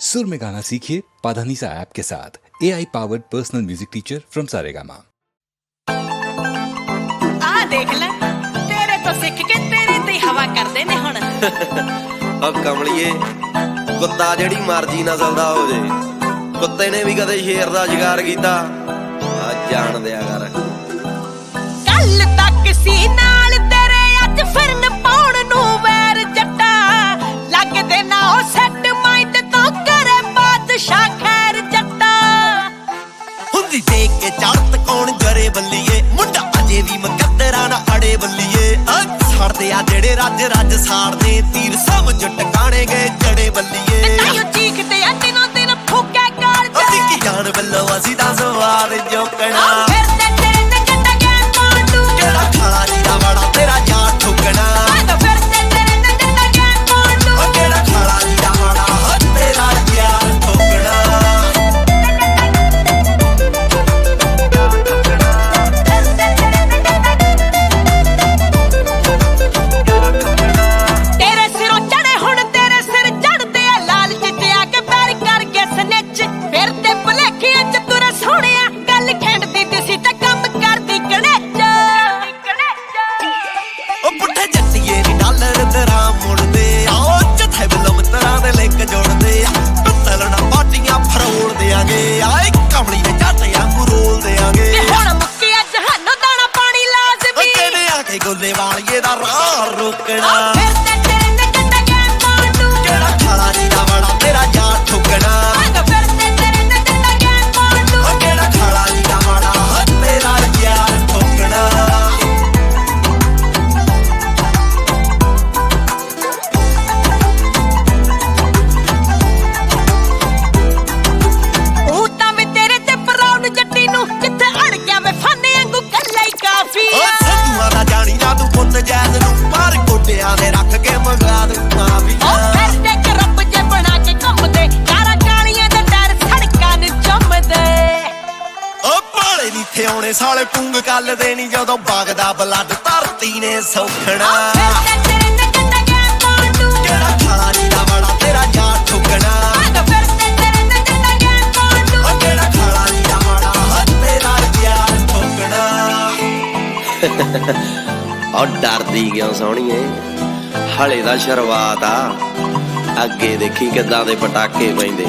सुर में गाना सीखिए पाधानीसा ऐप के साथ। A I powered personal music teacher from Saregama आ अब कमलिए कुत्ता जड़ी मर्ज़ी नजलदा हो जाए। कुत्ते ने भी कदे शेर दा जिगार कीता। जान दिया करा। ਬੱਲੀਏ। ਅੱਜ ਛੜਦੇ ਆ ਜਿਹੜੇ ਰੱਜ ਰੱਜ ਸਾੜਦੇ। ਤੀਰ ਸਭ ਸਮਝ ਟਿਕਾਣੇ ਗਏ ਜੜੇ ਬੱਲੀਏ। ਤਾਈਓ ਚੀਕਦੇ ਆ ਦਿਨੋਂ ਦਿਨ ਫੁੱਕੇ ਕਾਲ ਅਸੀਂ ਕੀ ਜਾਣ ਬੱਲੋ ਅਸੀਂ ਤਾਂ ਸਵਾਰ ਜੋਕਣਾ। കൈകൊല്ലെ വാളിയതാ റാറുക്കണ ਸਾਲੇ ਦੀ ਥਿਉਣੇ ਸਾਲੇ ਪੁੰਗ ਕੱਲ ਦੇਣੀ ਜਦੋਂ ਵਗਦਾ ਬਲੱਡ ਧਰਤੀ ਨੇ ਸੌਖਣਾ। ਔਰ ਡਰਦੀ ਕਿਉਂ ਸੋਹਣੀਏ? ਹਲੇ ਦਾ ਸ਼ੁਰੂਆਤ ਆ। ਅੱਗੇ ਦੇਖੀ ਕਿੱਦਾਂ ਦੇ ਪਟਾਕੇ ਪੈਂਦੇ।